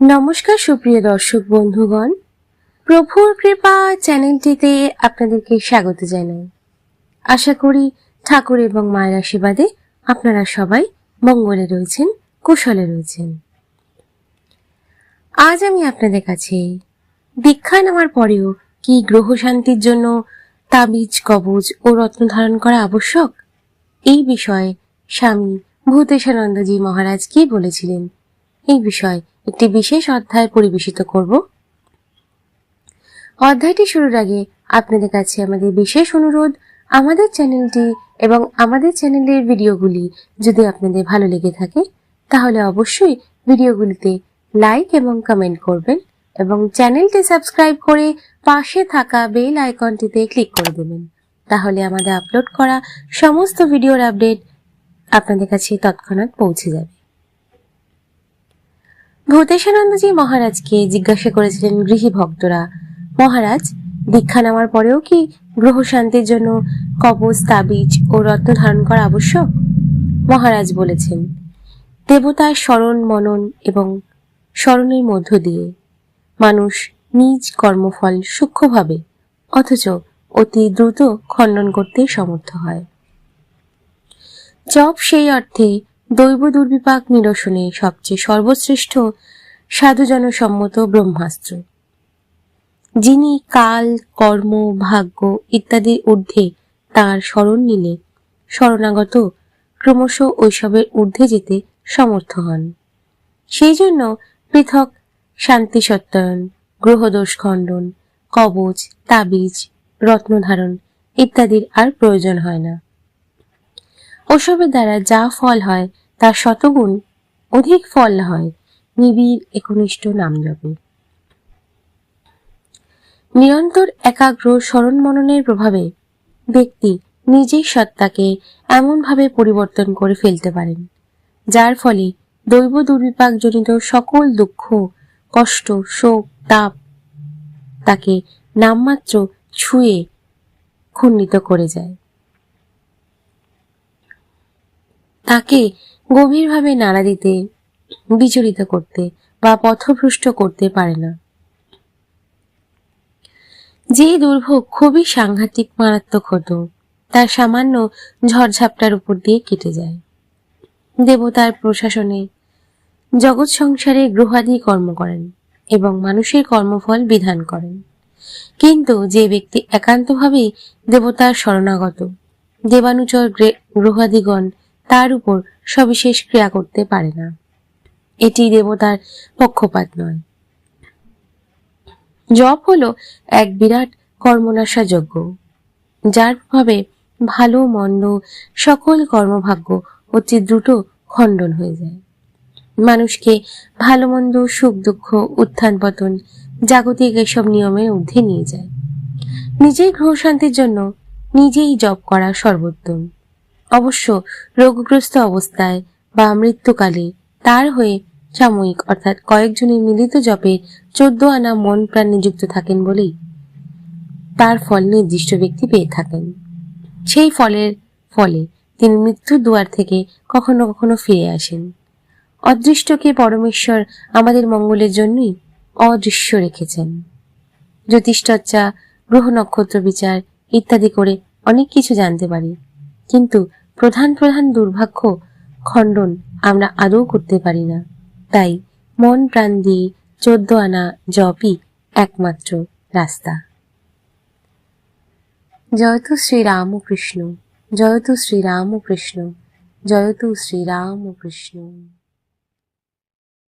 নমস্কার, সুপ্রিয় দর্শক বন্ধুগণ। প্রভুর কৃপা চ্যানেলটিতে আপনাদেরকে স্বাগত জানাই। আশা করি ঠাকুর এবং মায়ের আশীর্বাদে আপনারা সবাই মঙ্গলে রয়েছেন, কুশলে রয়েছেন। আজ আমি আপনাদের কাছে দীক্ষা নেওয়ার পরেও কি গ্রহ শান্তির জন্য তাবিজ, কবজ ও রত্ন ধারণ করা আবশ্যক? এই বিষয়ে স্বামী ভূতেশানন্দজি মহারাজ কি বলেছিলেন? এই বিষয়ে একটি বিশেষ অধ্যায় পরিবেশিত করব। অধ্যায়টি শুরুর আগে আপনাদের কাছে আমাদের বিশেষ অনুরোধ, আমাদের চ্যানেলটি এবং আমাদের চ্যানেলের ভিডিওগুলি যদি আপনাদের ভালো লেগে থাকে, তাহলে অবশ্যই ভিডিওগুলিতে লাইক এবং কমেন্ট করবেন এবং চ্যানেলটি সাবস্ক্রাইব করে পাশে থাকা বেল আইকনটিতে ক্লিক করে দেবেন। তাহলে আমাদের আপলোড করা সমস্ত ভিডিওর আপডেট আপনাদের কাছে তৎক্ষণাৎ পৌঁছে যাবে। ভূতেশানন্দজি মহারাজকে জিজ্ঞাসা করেছিলেন গৃহী ভক্তরা, মহারাজ, দীক্ষা নেওয়ার পরেও কি গ্রহ শান্তির জন্য কবচ, তাবিজ ও রত্ন ধারণ করা আবশ্যক? মহারাজ বলেছেন, দেবতার স্মরণ মনন এবং স্মরণের মধ্য দিয়ে মানুষ নিজ কর্মফল সূক্ষ্মভাবে অথচ অতি দ্রুত খণ্ডন করতে সমর্থ হয়। জপ সেই অর্থে দৈব দুর্বিপাক নিরসনে সবচেয়ে সর্বশ্রেষ্ঠ সাধুজনসম্মত ব্রহ্মাস্ত্র। যিনি কাল, কর্ম, ভাগ্য ইত্যাদির ঊর্ধ্বে তার স্মরণ নিলে শরণাগত ক্রমশ ঐসবের ঊর্ধ্বে যেতে সমর্থ হন। সেই জন্য পৃথক শান্তি সত্যায়ন গ্রহদোষ খণ্ডন, কবচ, তাবিজ, রত্নধারণ ইত্যাদির আর প্রয়োজন হয় না। ওসবের দ্বারা যা ফল হয়, তার শতগুণ অধিক ফল হয়। নিবিড় একনিষ্ঠ নাম জপে নিরন্তর একাগ্র স্মরণ মননের প্রভাবে ব্যক্তি নিজের সত্তাকে এমনভাবে পরিবর্তন করে ফেলতে পারেন, যার ফলে দৈব দুর্বিপাকজনিত সকল দুঃখ, কষ্ট, শোক, তাপ তাকে নামমাত্র ছুঁয়ে খণ্ডিত করে যায়। তাকে গভীরভাবে নাড়া দিতে, বিচলিত করতে বা পথভ্রষ্ট করতে পারে না। যে দুর্ভোগ খুবই সাংঘাতিক মারাত্মক হতো, তার সামান্য ঝড়ঝাপটার উপর দিয়ে কেটে যায়। দেবতার প্রশাসনে জগৎ সংসারে গ্রহাদি কর্ম করেন এবং মানুষের কর্মফল বিধান করেন। কিন্তু যে ব্যক্তি একান্তভাবেই দেবতার শরণাগত, দেবানুচর গ্রহাদিগণ তার উপর সবিশেষ ক্রিয়া করতে পারে না। এটি দেবতার পক্ষপাত নয়। জপ হলো এক বিরাট কর্মনাশা যজ্ঞ যার প্রভাবে ভালো, মন্দ, সকল কর্মভাগ্য অতি দ্রুত খণ্ডন হয়ে যায়। মানুষকে ভালো, মন্দ, সুখ, দুঃখ, উত্থান, পতন জাগতিক এসব নিয়মের ঊর্ধ্বে নিয়ে যায়। নিজের গ্রহ শান্তির জন্য নিজেই জপ করা সর্বোত্তম। অবশ্য রোগগ্রস্ত অবস্থায় বা মৃত্যুকালে তার হয়ে সাময়িক অর্থাৎ কয়েকজনের মিলিত জপে চোদ্দ আনা মন প্রাণ নিযুক্ত থাকেন বলেই তার ফল নির্দিষ্ট ব্যক্তি পেয়ে থাকেন। সেই ফলের ফলে তিনি মৃত্যুর দুয়ার থেকে কখনো কখনো ফিরে আসেন। অদৃষ্টকে পরমেশ্বর আমাদের মঙ্গলের জন্যই অদৃশ্য রেখেছেন। জ্যোতিষচর্চা, গ্রহ নক্ষত্র বিচার ইত্যাদি করে অনেক কিছু জানতে পারি। কিন্তু প্রধান প্রধান দুর্ভাগ্য, খণ্ডন আমরা আদৌ করতে পারি না। তাই মন প্রাণ দিয়ে চোদ্দ আনা জপই একমাত্র রাস্তা। জয়তু শ্রীরাম ও কৃষ্ণ জয়তু শ্রীরাম ও কৃষ্ণ জয়তু শ্রীরামকৃষ্ণ।